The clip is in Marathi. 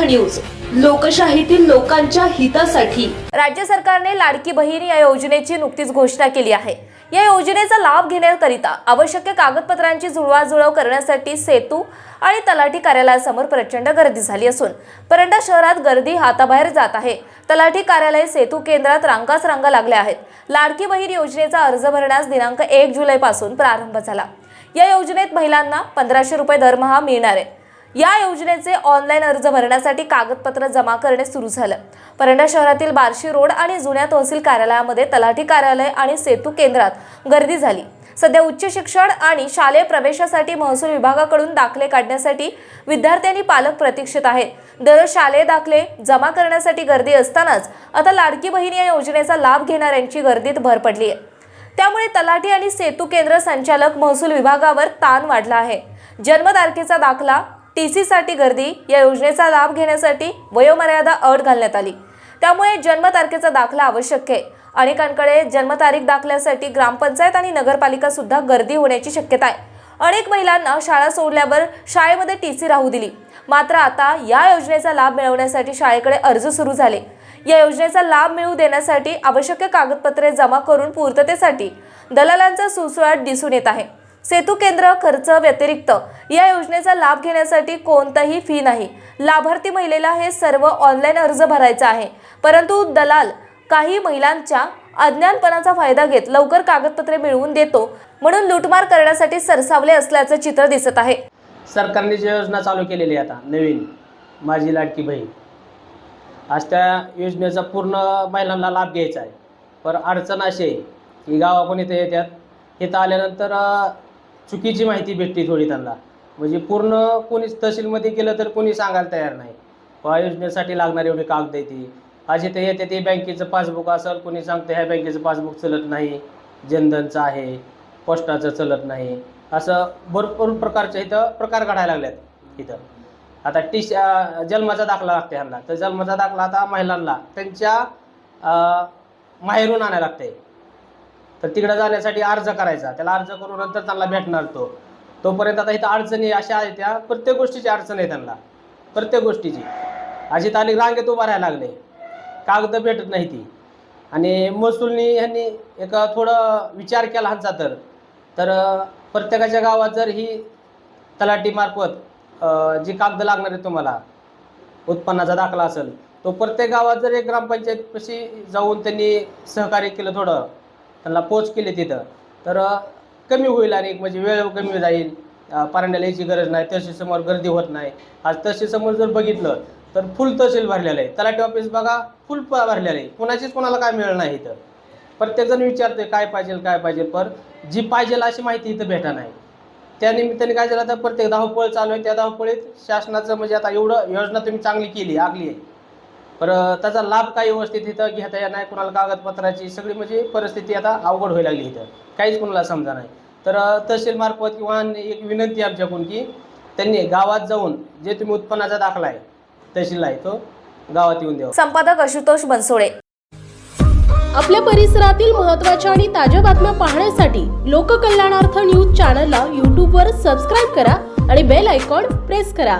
न्यूज. लोकशाहीतील लोकांच्या हितासाठी. राज्य सरकारने लाडकी बहीण या योजनेची नुकतीच घोषणा केली आहे. या योजनेचा लाभ घेण्याकरिता आवश्यक कागदपत्रांची जुळवाजुळव करण्यासाठी सेतू आणि तलाठी कार्यालयासमोर प्रचंड गर्दी झाली असून परंडा शहरात गर्दी हाताबाहेर जात आहे. तलाठी कार्यालय सेतू केंद्रात रांगाच रांगा लागल्या आहेत. लाडकी बहीण योजनेचा अर्ज भरण्यास दिनांक एक जुलैपासून प्रारंभ झाला. या योजनेत महिलांना पंधराशे रुपये दरमहा मिळणार आहे. या योजनेचे ऑनलाईन अर्ज भरण्यासाठी कागदपत्र जमा करणे सुरू झालं. परंडा शहरातील बार्शी रोड आणि जुन्या तहसील कार्यालयामध्ये तलाठी कार्यालय आणि सेतू केंद्रात गर्दी झाली. सध्या उच्च शिक्षण आणि शालेय प्रवेशासाठी महसूल विभागाकडून दाखले काढण्यासाठी विद्यार्थ्यांनी पालक प्रतीक्षित आहेत. दररोज शालेय दाखले जमा करण्यासाठी गर्दी असतानाच आता लाडकी बहीण या योजनेचा लाभ घेणाऱ्यांची गर्दीत भर पडली आहे. त्यामुळे तलाठी आणि सेतू केंद्र संचालक महसूल विभागावर ताण वाढला आहे. जन्मतारखेचा दाखला टी सीसाठी गर्दी या योजनेचा लाभ घेण्यासाठी वयोमर्यादा अट घालण्यात आली. त्यामुळे जन्मतारखेचा दाखला आवश्यक आहे. अनेकांकडे जन्मतारीख दाखल्यासाठी ग्रामपंचायत आणि नगरपालिका सुद्धा गर्दी होण्याची शक्यता आहे. अनेक महिलांना शाळा सोडल्यावर शाळेमध्ये टी सी राहू दिली. मात्र आता या योजनेचा लाभ मिळवण्यासाठी शाळेकडे अर्ज सुरू झाले. या योजनेचा लाभ मिळवू देण्यासाठी आवश्यक कागदपत्रे जमा करून पूर्ततेसाठी दलालांचा सुसुळाट दिसून येत आहे. सेतू केंद्र खर्च व्यतिरिक्त या योजनेचा लाभ घेण्यासाठी कोणताही फी नाही. लाभार्थी महिलेला हे सर्व ऑनलाईन अर्ज भरायचा आहे. परंतु दलाल काही महिलांच्या अज्ञानपणाचा फायदा घेत लवकर कागदपत्रे मिळवून देतो म्हणून लूटमार करण्यासाठी सरसावले असल्याचं चित्र दिसत आहे. सरकारने जी योजना चालू केलेली आहे आता नवीन माझी लाडकी बहीण. आज त्या योजनेचा पूर्ण महिलांना लाभ घ्यायचा आहे. पर अडचण अशी आहे की गावाकडून इथे येतात इथं आल्यानंतर चुकीची माहिती भेटते थोडी त्यांना. म्हणजे पूर्ण कोणीच तहसीलमध्ये गेलं तर कोणी सांगायला तयार नाही. ह्या योजनेसाठी लागणारे एवढे कागद आहे ती. ते येते ते बँकेचं पासबुक असेल कोणी सांगतं ह्या बँकेचं पासबुक चलत नाही जनधनचं आहे पोस्टाचं चलत नाही. असं भरपूर प्रकारचे इथं प्रकार घडायला लागलेत इथं. आता टी जन्माचा दाखला लागते ह्यांना. तर जन्माचा दाखला आता महिलांना त्यांच्या माहेरून आणायला लागते तर तिकडं जाण्यासाठी अर्ज करायचा. त्याला अर्ज करून नंतर त्यांना भेटणार तो. तोपर्यंत आता इथं अडचणी अशा आहेत त्या प्रत्येक गोष्टीची अडचण आहे त्यांना. प्रत्येक गोष्टीची. अशी ताली रांगेत उभा राहायला लागले. कागद भेटत नाही ती. आणि महसूलनी ह्यांनी एक थोडं विचार केला ह्यांचा तर. तर प्रत्येकाच्या गावात जर ही तलाठीमार्फत जी कागद लागणार आहे तुम्हाला उत्पन्नाचा दाखला असेल तो प्रत्येक गावात जर एक ग्रामपंचायतपाशी जाऊन त्यांनी सहकार्य केलं थोडं त्यांना पोच केले तिथं. तर कमी होईल आणि एक म्हणजे वेळ कमी जाईल. परांड्याला यायची गरज नाही तहसीलसमोर गर्दी होत नाही. आज तहसीलसमोर जर बघितलं तर फुल तहसील भरलेलं आहे. तलाठी ऑफिस बघा फुल भरलेलं आहे. कुणाचीच कोणाला काय मिळणार नाही इथं. प्रत्येकजण विचारतोय काय पाहिजे काय पाहिजे पर जी पाहिजे अशी माहिती इथं भेटा नाही. त्या निमित्ताने काय झालं तर प्रत्येक धावपळ चालू आहे. त्या धावपळीत शासनाचं म्हणजे आता एवढं योजना तुम्ही चांगली केली आगली आहे. पर त्याचा लाभ काही व्यवस्थित इथं घेता येत नाही कुणाला कागदपत्राची सगळी म्हणजे परिस्थिती आता अवघड व्हायला लागली इथं. काहीच कुणाला समजा नाही. तर तहसील मार्फत किंवा एक विनंती आमच्याकडून की त्यांनी गावात जाऊन जे तुम्ही उत्पन्नाचा दाखला आहे तहसीलला आहे तो गावात येऊन द्यावा. संपादक आशुतोष बनसोडे. आपल्या परिसरातील महत्त्वाच्या आणि ताज्या बातम्या पाहण्यासाठी लोककल्याणार्थ न्यूज चॅनलला यूट्यूबवर सबस्क्राईब करा आणि बेल आयकॉन प्रेस करा.